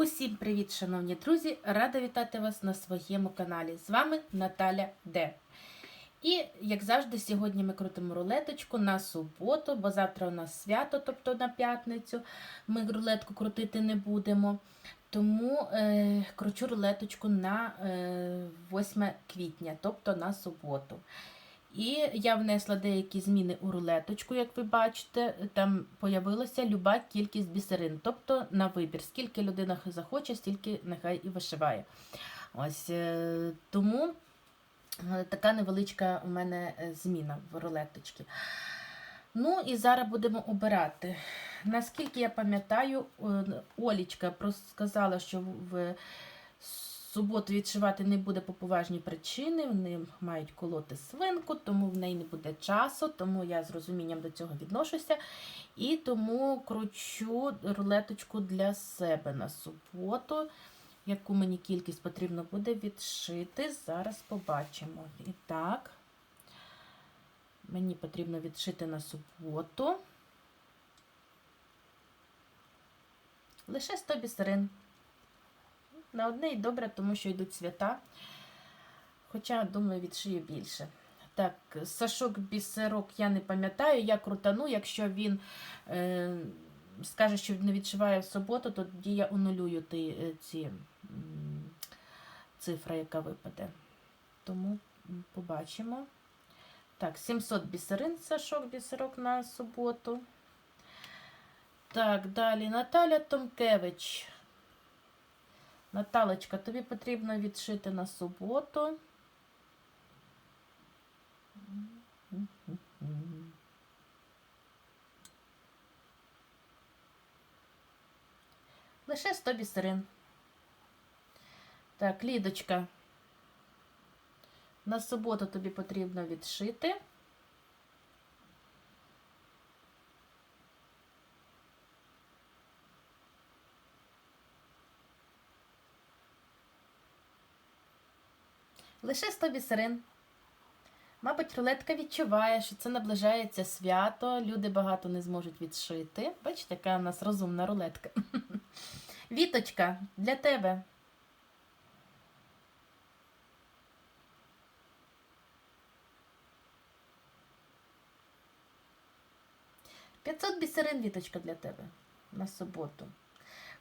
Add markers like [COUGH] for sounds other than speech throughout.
Усім привіт, шановні друзі! Рада вітати вас на своєму каналі. З вами Наталя Д. І, як завжди, сьогодні ми крутимо рулеточку на суботу, бо завтра у нас свято, тобто на п'ятницю. Ми рулетку крутити не будемо. Тому е, кручу рулеточку на е, 8 квітня, тобто на суботу. І я внесла деякі зміни у рулеточку, як ви бачите, там появилася люба кількість бісерин, тобто на вибір. Скільки людина захоче, стільки нехай і вишиває. Ось е, Тому е, така невеличка у мене е, зміна в рулеточці. Ну і зараз будемо обирати. Наскільки я пам'ятаю, Олічка сказала, що в суботу відшивати не буде по поважній причини. Вони мають колоти свинку, тому в неї не буде часу, тому я з розумінням до цього відношуся. І тому кручу рулеточку для себе на суботу. Яку мені кількість потрібно буде відшити, зараз побачимо. І так, мені потрібно відшити на суботу. Лише 100 бісерин. На одне і добре, тому що йдуть свята. Хоча, думаю, відшию більше. Так, Сашок бісерок я не пам'ятаю, я крутану, якщо він е, скаже, що не відшиває в суботу, тоді я анулюю ті, е, ці цифра, яка випаде. Тому побачимо. Так, 700 бісерин, Сашок бісерок на суботу. Так, далі Наталя Томкевич. Наталочка, тобі потрібно відшити на суботу. Лише 100 бісерин. Так, Лідочка. На суботу тобі потрібно відшити. Лише 100 бісерин. Мабуть, рулетка відчуває, що це наближається свято, люди багато не зможуть відшити. Бачите, яка у нас розумна рулетка. [LAUGHS] Віточка, для тебе. П'ятсот бісерин, Віточка, для тебе на суботу.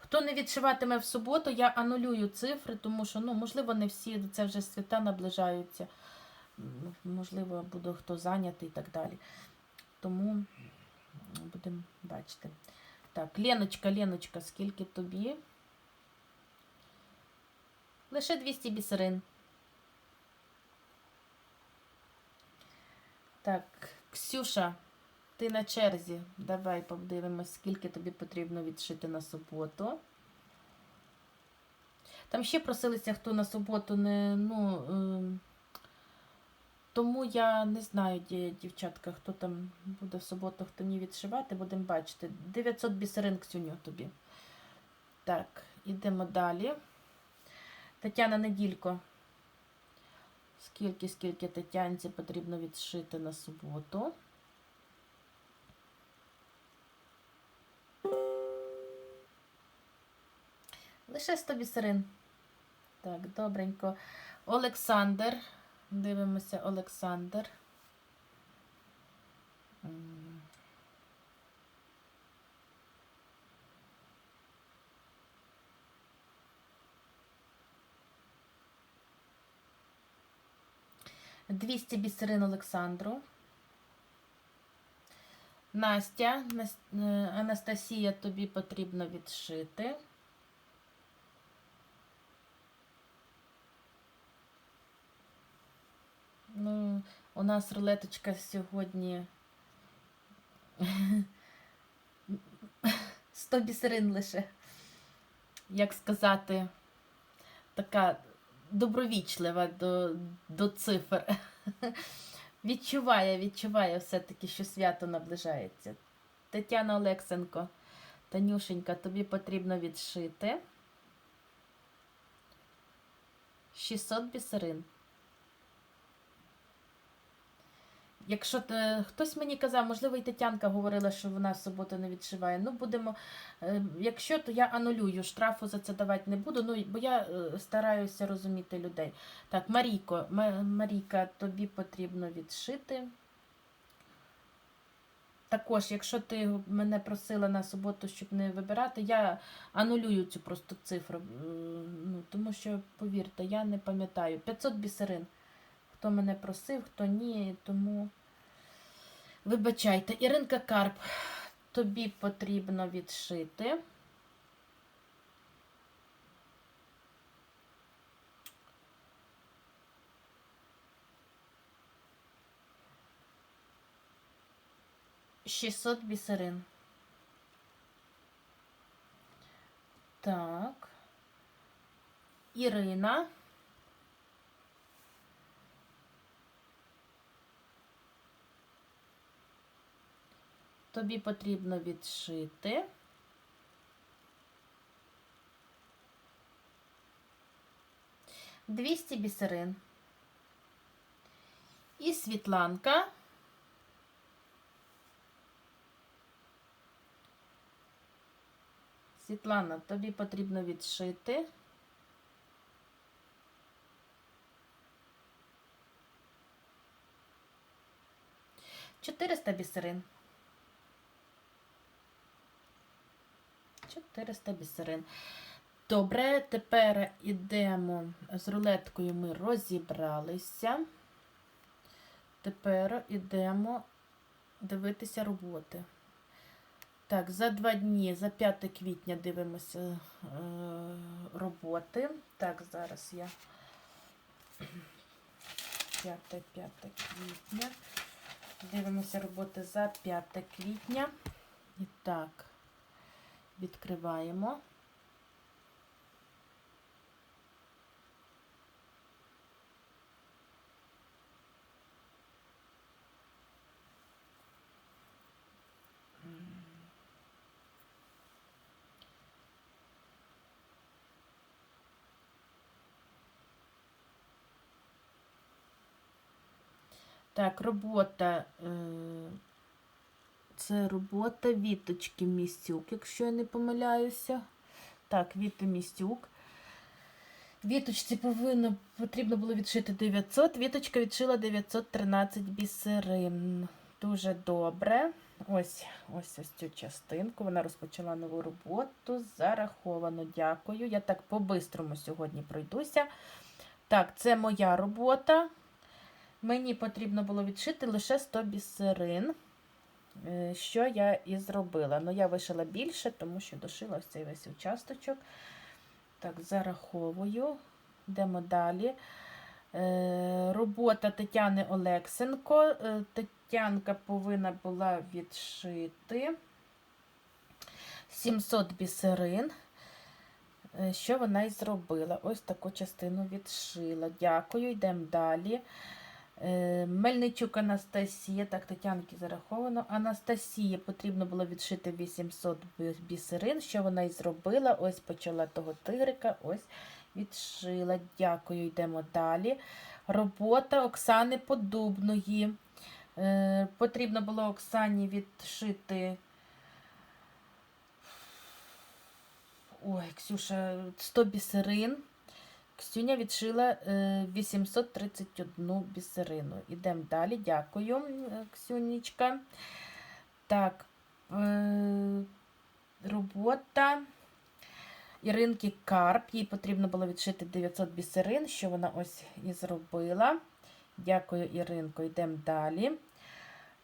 Хто не відшиватиме в суботу, я анулюю цифри, тому що, ну, можливо, не всі це вже свята наближаються. Можливо, буде хто зайнятий і так далі. Тому будемо бачити. Так, Леночка, Леночка, скільки тобі? Лише 200 бісерин. Так, Ксюша, ти на черзі. Давай подивимось, скільки тобі потрібно відшити на суботу. Там ще просилися, хто на суботу не. ну... Е, тому я не знаю, дівчатка, хто там буде в суботу, хто мені відшивати, будемо бачити. 900 бісерин Ксюню тобі. Так, ідемо далі. Тетяна Неділько. Скільки, скільки Тетянці потрібно відшити на суботу? Лише 100 бісерин. Так, добренько. Олександр. Дивимося Олександр. Двісті бісерин Олександру. Настя, е, Анастасія, тобі потрібно відшити. Ну, у нас рулеточка сьогодні [LAUGHS] 100 бісерин лише, як сказати, така добровічлива до, до цифр. [LAUGHS] Відчуває, відчуває все-таки, що свято наближається. Тетяна Олексенко, Танюшенька, тобі потрібно відшити 600 бісерин. Якщо те- хтось мені казав, можливо, і Тетянка говорила, що вона суботу не відшиває. Ну, будемо. е, Якщо, то я анулюю, штрафу за це давати не буду. Ну, бо я е, стараюся розуміти людей. Так, Марійко, Ма- Марійка, тобі потрібно відшити. Також, якщо ти мене просила на суботу, щоб не вибирати, я анулюю цю просто цифру. е, Ну, тому що, повірте, я не пам'ятаю. 500 бісерин. Хто мене просив, хто ні, тому вибачайте. Іринка Карп, тобі потрібно відшити. Шістсот бісерин. Так. Ірина. Тобі потрібно відшити. Двісті бісерин. І Світланка. Світлана, тобі потрібно відшити. Чотириста бісерин. 400 бісерин. Добре, тепер ідемо з рулеткою. Ми розібралися. Тепер ідемо дивитися роботи. Так, за два дні, за 5 квітня дивимося е, роботи. Так, зараз я 5, 5 квітня. Дивимося роботи за 5 квітня. І так. Відкриваємо. Так, робота. Це робота Віточки Містюк, якщо я не помиляюся. Так, Віта Містюк. Віточці повинно, потрібно було відшити 900. Віточка відшила 913 бісерин. Дуже добре. Ось ось ось цю частинку. Вона розпочала нову роботу. Зараховано. Дякую. Я так по-бистрому сьогодні пройдуся. Так, це моя робота. Мені потрібно було відшити лише 100 бісерин. Е, Що я і зробила. Ну, я вишила більше, тому що дошила ось цей весь участочок. Так, зараховую. Йдемо далі. Е, робота Тетяни Олексенко. Е, Тетянка повинна була відшити 700 бісерин. Що вона і зробила? Ось таку частину відшила. Дякую, йдемо далі. Е, Мельничук Анастасія, так, Тетянки зараховано. Анастасії потрібно було відшити 800 бісерин. Що вона і зробила? Ось почала того тигрика, ось відшила. Дякую, йдемо далі. Робота Оксани Подубної. Е, Потрібно було Оксані відшити. Ой, Ксюша, 100 бісерин. Ксюня відшила е, 831 бісерину. Ідемо далі. Дякую, е, Ксюнічка. Так, е, робота Іринки Карп. Їй потрібно було відшити 900 бісерин, що вона ось і зробила. Дякую, Іринко. Йдемо далі.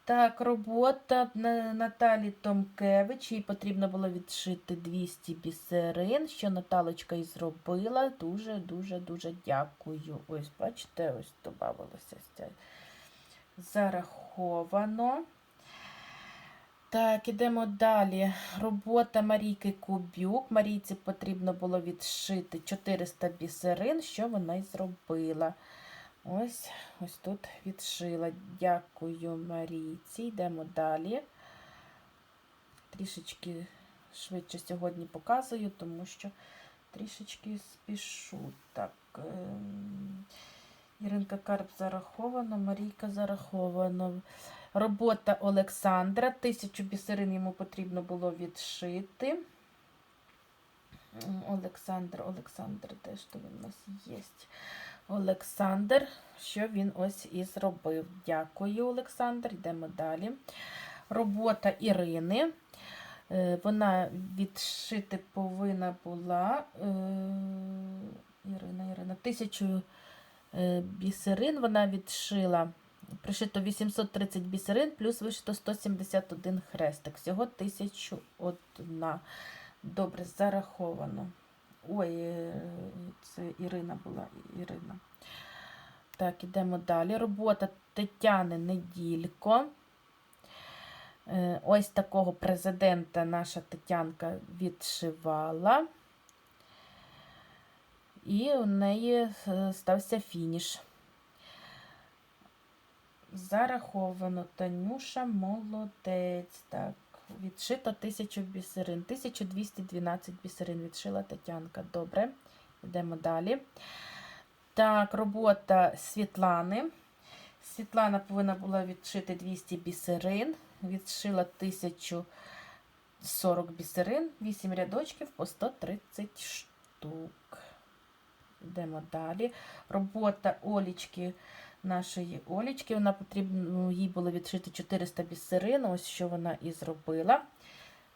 Так, робота Наталі Томкевич. Їй потрібно було відшити 200 бісерин, що Наталочка і зробила. Дуже, дуже, дуже дякую. Ось, бачите, ось додавалося. Зараховано. Так, ідемо далі. Робота Марійки Кубюк. Марійці потрібно було відшити 400 бісерин, що вона й зробила. Ось, ось тут відшила. Дякую Марійці. Йдемо далі. Трішечки швидше сьогодні показую, тому що трішечки спішу. Так. ем, Іринка Карп зараховано, Марійка зараховано. Робота Олександра. Тисячу бісерин йому потрібно було відшити. Олександр, Олександр, де ж то він у нас є? Олександр, що він ось і зробив. Дякую, Олександр. Йдемо далі. Робота Ірини. Е, Вона відшити повинна була. е, Ірина, Ірина, тисячу е, бісерин вона відшила. Пришито 830 бісерин, плюс вишито 171 хрестик. Всього 1001. Добре, зараховано. Ой, е, це Ірина була. Ірина. Так, ідемо далі. Робота Тетяни Неділько. Е, Ось такого президента наша Тетянка відшивала. І у неї е, стався фініш. Зараховано Танюша молодець. Так, відшито 1000 бісерин. 1212 бісерин відшила Тетянка. Добре, йдемо далі. Так, робота Світлани. Світлана повинна була відшити 200 бісерин. Відшила 1040 бісерин, 8 рядочків по 130 штук. Йдемо далі. Робота Олічки, нашої Олічки. Вона потрібно, їй було відшити 400 бісерин. Ось що вона і зробила.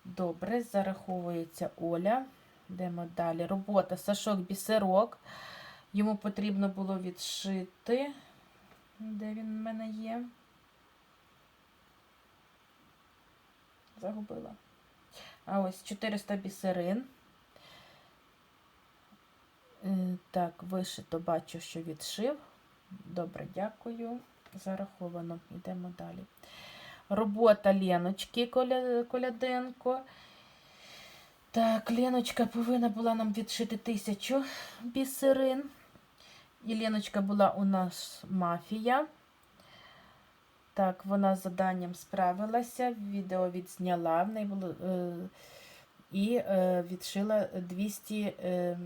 Добре, зараховується Оля. Йдемо далі. Робота Сашок бісерок. Йому потрібно було відшити. Де він в мене є? Загубила. А ось 400 бісерин. Е, Так, вишито бачу, що відшив. Добре, дякую. Зараховано. Йдемо далі. Робота Леночки Коляденко. Так, Леночка повинна була нам відшити тисячу бісерин. І Леночка була у нас мафія. Так, вона з заданням справилася, відео відзняла в неї було, е, і е, відшила 200 е,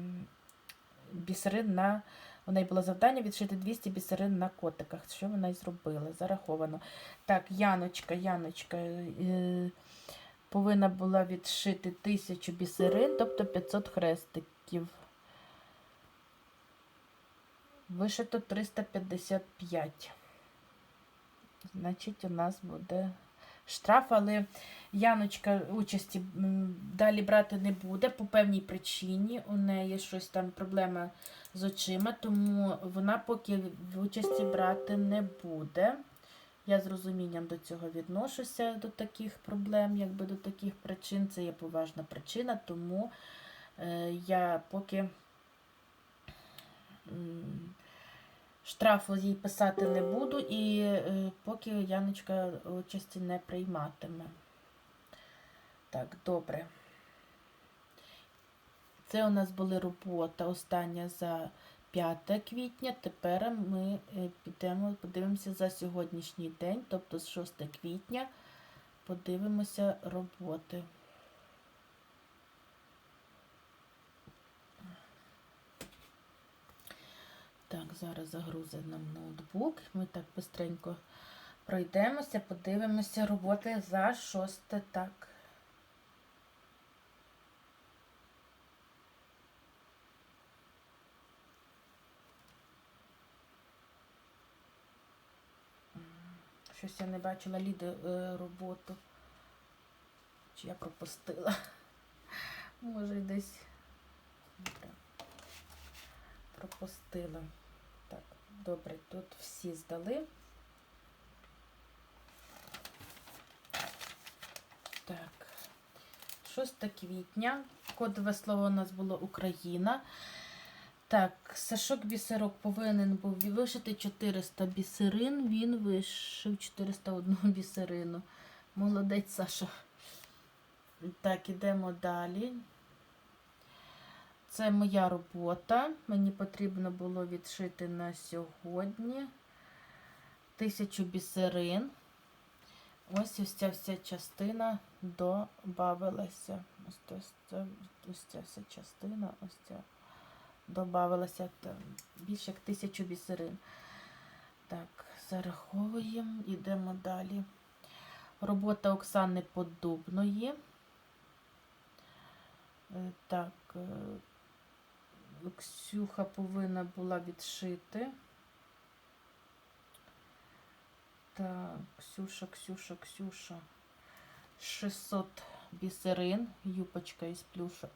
бісерин на. У неї було завдання відшити 200 бісерин на котиках. Що вона і зробила? Зараховано. Так, Яночка, Яночка е, повинна була відшити 1000 бісерин, тобто 500 хрестиків. Вишито 355. Значить, у нас буде штраф, але Яночка участі далі брати не буде по певній причині. У неї щось там проблема з очима, тому вона поки в участі брати не буде. Я з розумінням до цього відношуся до таких проблем, якби до таких причин. Це є поважна причина, тому е, я поки. Штрафу їй писати не буду, і е, поки Яночка участі не прийматиме. Так, добре. Це у нас була робота остання за 5 квітня. Тепер ми е, підемо, подивимося за сьогоднішній день, тобто з 6 квітня, подивимося роботи. Так, зараз загрузить нам ноутбук. Ми так бистренько пройдемося, подивимося роботи за шосте так. Щось я не бачила Ліди е, роботу. Чи я пропустила? Може, десь пропустила. Добре, тут всі здали. Так, 6 квітня. Кодове слово у нас було Україна. Так, Сашок бісерок повинен був вишити 400 бісерин. Він вишив 401 [LAUGHS] бісерину. Молодець Саша. Так, ідемо далі. Це моя робота. Мені потрібно було відшити на сьогодні тисячу бісерин. Ось ось ця вся частина добавилася. Ось, ця, ось ця вся частина, ось ця додавалося там більше як тисячу бісерин. Так, зараховуємо, йдемо далі. Робота Оксани Подубної. Е, Так, е, Ксюха повинна була відшити. Так, Ксюша, Ксюша, Ксюша. 600 бісерин, юпочка із плюша.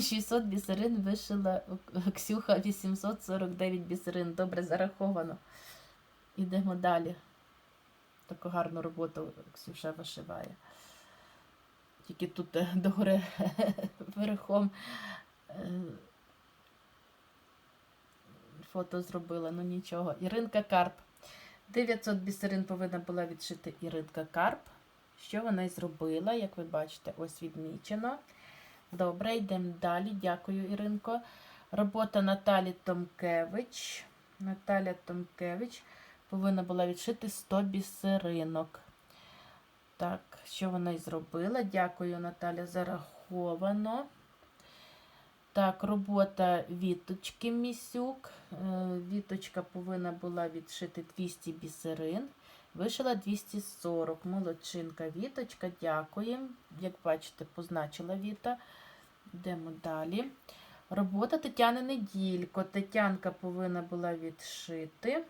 600 бісерин вишила Ксюха 849 бісерин. Добре зараховано. Ідемо далі. Таку гарну роботу Ксюша вишиває. Тільки тут е, догори [LAUGHS] верхом фото зробила, ну нічого. Іринка Карп. 900 бісерин повинна була відшити Іринка Карп. Що вона й зробила, як ви бачите, ось відмічено. Добре, йдемо далі. Дякую, Іринко. Робота Наталі Томкевич. Наталя Томкевич повинна була відшити 100 бісеринок. Так, що вона й зробила? Дякую, Наталя, зараховано. Так, робота віточки Місюк. Е, Віточка повинна була відшити 200 бісерин. Вишила 240. Молодчинка Віточка, дякуємо. Як бачите, позначила Віта. Йдемо далі. Робота Тетяни Неділько. Тетянка повинна була відшити.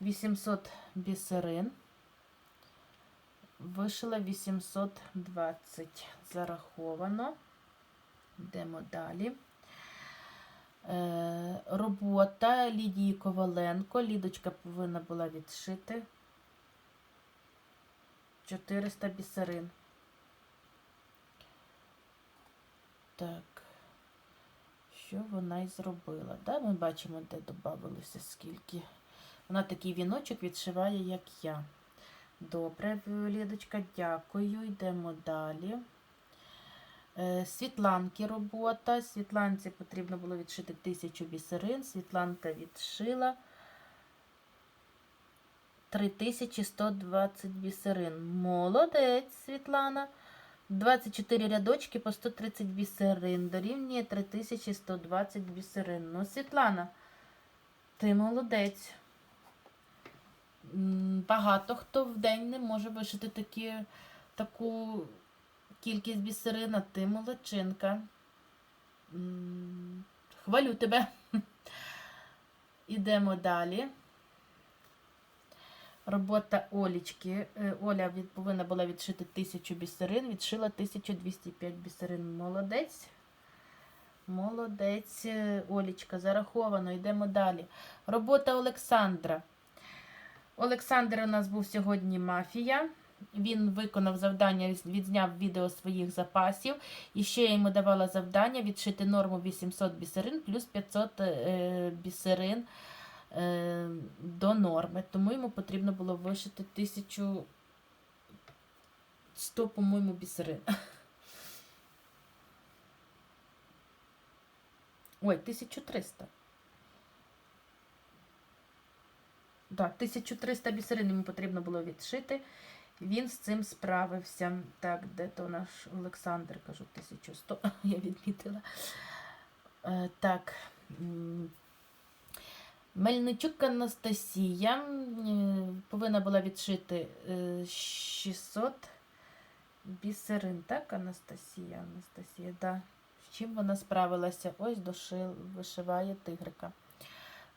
800 бісерин. Вишила 820. Зараховано. Йдемо далі. Е, робота Лідії Коваленко. Лідочка повинна була відшити 400 бісерин. Так, що вона й зробила? Да, ми бачимо, де додавалося скільки. Вона такий віночок відшиває, як я. Добре, Лідочка, дякую. Йдемо далі. Е, Світланки робота. Світланці потрібно було відшити 1000 бісерин. Світланка відшила 3120 бісерин. Молодець, Світлана. 24 рядочки по 130 бісерин. Дорівнює 3120 бісерин. Ну, Світлана, ти молодець. Багато хто в день не може вишити такі, таку кількість бісерин, а ти молодчинка. Хвалю тебе. [LAUGHS] Ідемо далі. Робота Олічки. Е, Оля повинна була відшити 1000 бісерин, відшила 1205 бісерин. Молодець. Молодець, е, Олічка, зараховано. Йдемо далі. Робота Олександра. Олександр у нас був сьогодні мафія. Він виконав завдання, відзняв відео своїх запасів. І ще я йому давала завдання відшити норму 800 бісерин плюс 500 е, бісерин е, до норми. Тому йому потрібно було вишити 1100, по-моєму, бісерин. [LAUGHS] Ой, 1300. Да, 1300 бісерин йому потрібно було відшити. Він з цим справився. Так, де то наш Олександр, кажу, 1100, [LAUGHS] я відмітила. Е, так. Мельничук Анастасія е, повинна була відшити е, 600 бісерин. Так, Анастасія, Анастасія, да. З чим вона справилася? Ось дошив, вишиває тигрика.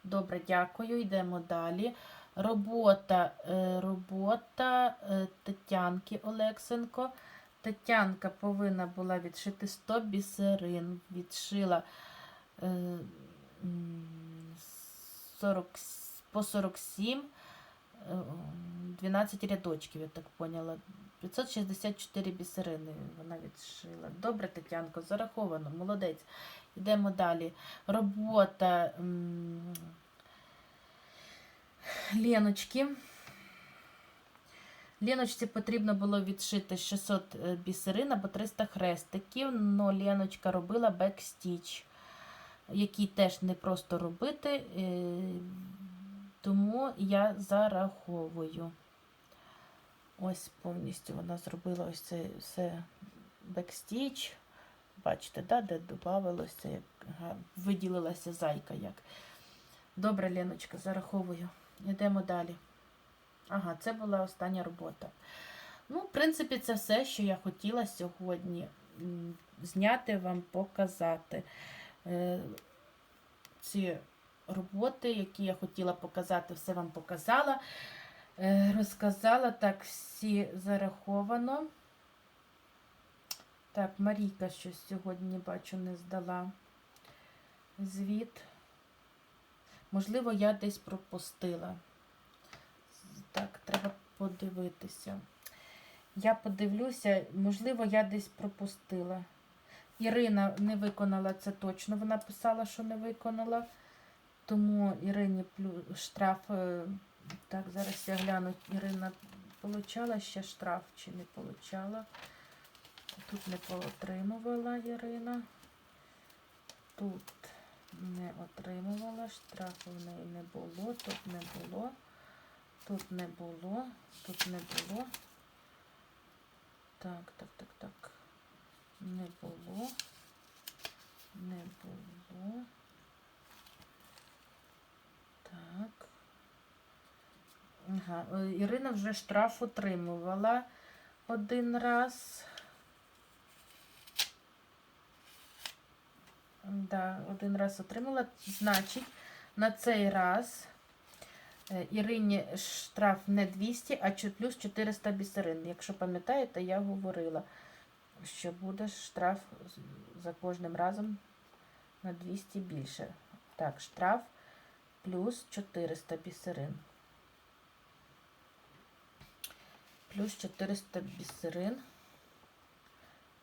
Добре, дякую. Йдемо далі. Робота, е, робота е, Тетянки Олексенко. Тетянка повинна була відшити 100 бісерин. Відшила е, 40, по 47, е, 12 рядочків, я так поняла. 564 бісерини вона відшила. Добре, Тетянко, зараховано, молодець. Йдемо далі. Робота Леночки. Леночці потрібно було відшити 600 е, бісерин або 300 хрестиків, але Леночка робила бекстіч, який теж не просто робити, е, тому я зараховую. Ось повністю вона зробила ось це все бекстіч. Бачите, да, де додавалося, виділилася зайка як. Добре, Леночка, зараховую. Йдемо далі. Ага, це була остання робота. Ну, в принципі, це все, що я хотіла сьогодні зняти вам, показати. Е, Ці роботи, які я хотіла показати, все вам показала. Е, Розказала так, всі зараховано. Так, Марійка щось сьогодні, бачу, не здала звіт. Можливо, я десь пропустила. Так, треба подивитися. Я подивлюся, можливо, я десь пропустила. Ірина не виконала це точно. Вона писала, що не виконала. Тому Ірині штраф. е, Так, зараз я гляну, Ірина получала ще штраф чи не получала. Тут не отримувала Ірина. Тут не отримувала, штрафу в неї не було, тут не було, тут не було, тут не було. Так, так, так, так. Не було. Не було. Так. Ага. е, Ірина вже штраф отримувала один раз. Да, один раз отримала. Значить, на цей раз е, Ірині штраф не 200, а плюс 400 бісерин. Якщо пам'ятаєте, я говорила, що буде штраф за кожним разом на 200 більше. Так, штраф плюс 400 бісерин. Плюс 400 бісерин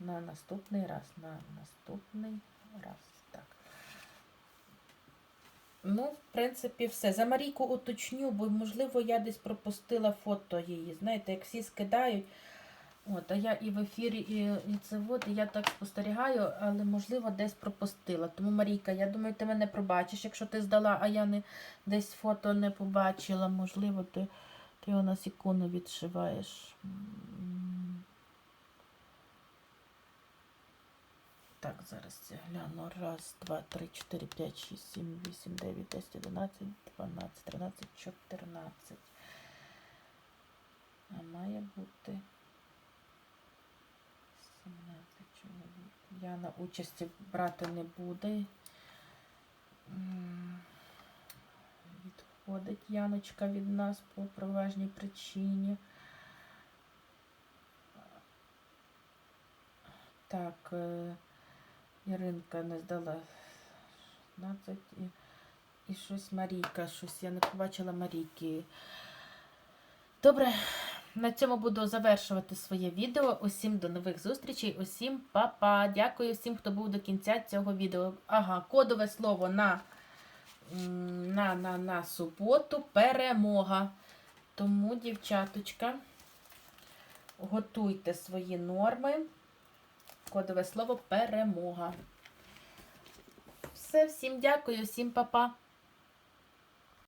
на наступний раз. На наступний раз. Ну, в принципі, все. За Марійку уточню, бо, можливо, я десь пропустила фото її. Знаєте, як всі скидають. От, а я і в ефірі, і, і це от, і я так спостерігаю, але, можливо, десь пропустила. Тому, Марійка, я думаю, ти мене пробачиш, якщо ти здала, а я не десь фото не побачила. Можливо, ти, ти у нас ікону відшиваєш. Так, зараз я гляну. Раз, два, три, чотири, п'ять, шість, сім, вісім, дев'ять, десять, одинадцять, дванадцять, тринадцять, чотирнадцять. А має бути 17 чоловік. Яна участі брати не буде. Відходить Яночка від нас по проважній причині. Так, Іринка не здала 16 і, і щось Марійка, щось я не побачила Марійки. Добре, на цьому буду завершувати своє відео. Усім до нових зустрічей, усім па-па. Дякую всім, хто був до кінця цього відео. Ага, кодове слово на, на, на, на суботу перемога. Тому, дівчаточка, готуйте свої норми. Кодове слово перемога. Все, всім дякую, всім па-па.